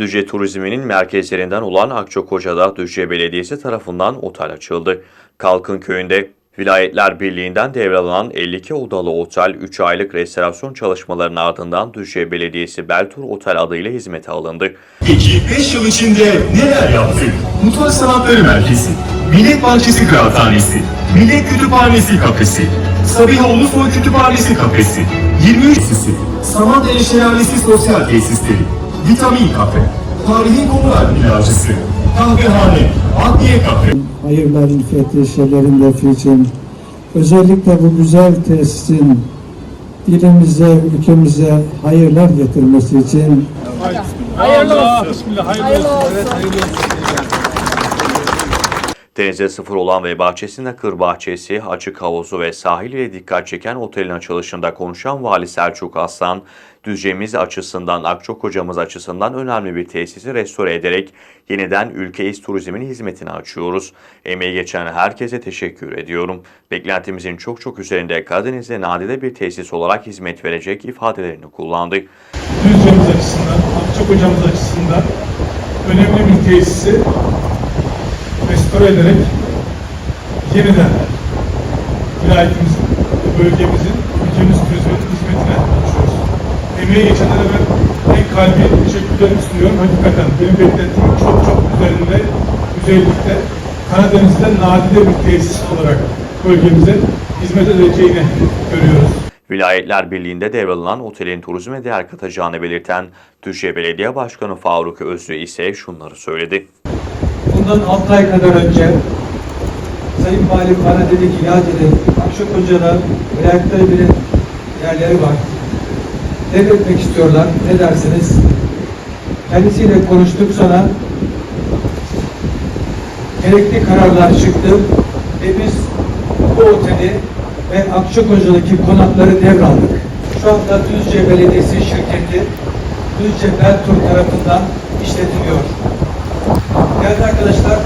Düzce turizminin merkezlerinden olan Akçakoca'da Düzce Belediyesi tarafından otel açıldı. Kalkın köyünde Vilayetler Birliği'nden devralınan 52 odalı otel 3 aylık restorasyon çalışmalarının ardından Düzce Belediyesi Beltur Otel adıyla hizmete alındı. Peki 5 yıl içinde neler yaptık? Mutfak Sanatları Merkezi, Millet Bahçesi Kıraathanesi, Millet Kütüphanesi Kafesi, Sabiha Ulusoy Kütüphanesi Kafesi, 23 Tesisi, Samandere Şelalesi Sosyal Tesisleri, Vitamin Kafe, Tarihi Konular Plajcısı, Kahvehane, Adliye Kafe, şerlerin defi için özellikle bu güzel tesisin ilimize, ülkemize hayırlar getirmesi için Hayırlı olsun. Bismillah. Hayırlı, olsun. Evet, hayırlı olsun. Denize sıfır olan ve bahçesinde kır bahçesi, açık havuzu ve sahil ile dikkat çeken otelin açılışında konuşan Vali Selçuk Aslan, Düzce'miz açısından, Akçakoca'mız açısından önemli bir tesisi restore ederek yeniden ülkeyiz turizmin hizmetine açıyoruz. Emeği geçen herkese teşekkür ediyorum. Beklentimizin çok çok üzerinde Karadeniz'de nadide bir tesis olarak hizmet verecek ifadelerini kullandı. Düzce'miz açısından, Akçakoca'mız açısından önemli bir tesisi restore ederek yeniden vilayetimizin, bölgemizin, ülkemiz turizminin hizmetine açıyoruz. Emeği geçenlere ben en kalbi teşekkürlerimi sunuyorum. Hakikaten benim beklentimin çok çok üzerinde, güzellikte Karadeniz'de nadide bir tesis olarak bölgemize hizmet edeceğini görüyoruz. Vilayetler Birliği'nde devralınan otelin turizme değer katacağını belirten Düzce Belediye Başkanı Faruk Özlü ise şunları söyledi. Bundan 6 ay kadar önce Sayın Valim bana dedi ki ya dedi Akşakoca'da vilayetleri bir yerleri var. Devretmek istiyorlar. Ne dersiniz? Kendisiyle konuştuk sonra gerekli kararlar çıktı ve biz bu oteli ve Akçakoca'daki konakları devraldık. Şu anda Düzce Belediyesi şirketi Düzce Beltur tarafından işletiliyor. Değerli arkadaşlar,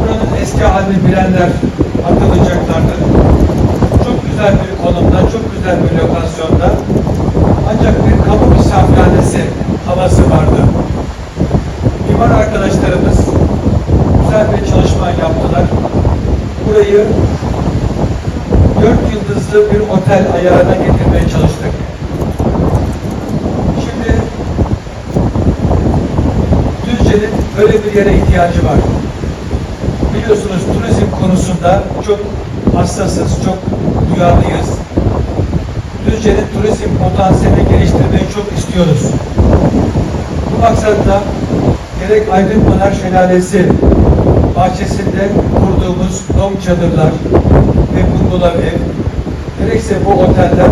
buranın eski halini bilenler hatırlayacaklardır. Çok güzel bir konumda, çok güzel bir lokasyonda ancak bir kamu misafirhanesi havası vardı. Mimar arkadaşlarımız güzel bir çalışma yaptılar. Burayı dört yıldızlı bir otel ayarına getirmeye çalıştık. Şimdi Düzce'nin böyle bir yere ihtiyacı var. Biliyorsunuz turizm konusunda çok hassasız, çok duyarlıyız. Düzce'nin turizm potansiyelini geliştirmeyi çok istiyoruz. Bu maksatla gerek Aydın Pınar Şelalesi bahçesinde kurduğumuz dom çadırlar ve bungalov ev, gerekse bu oteller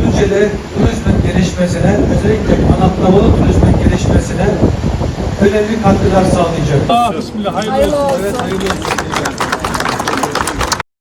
Düzce'de turizmin gelişmesine, özellikle kanatlamalı turizmin gelişmesine önemli katkılar sağlayacak. Bismillah. Hayırlı, olsun. Evet, hayırlı olsun.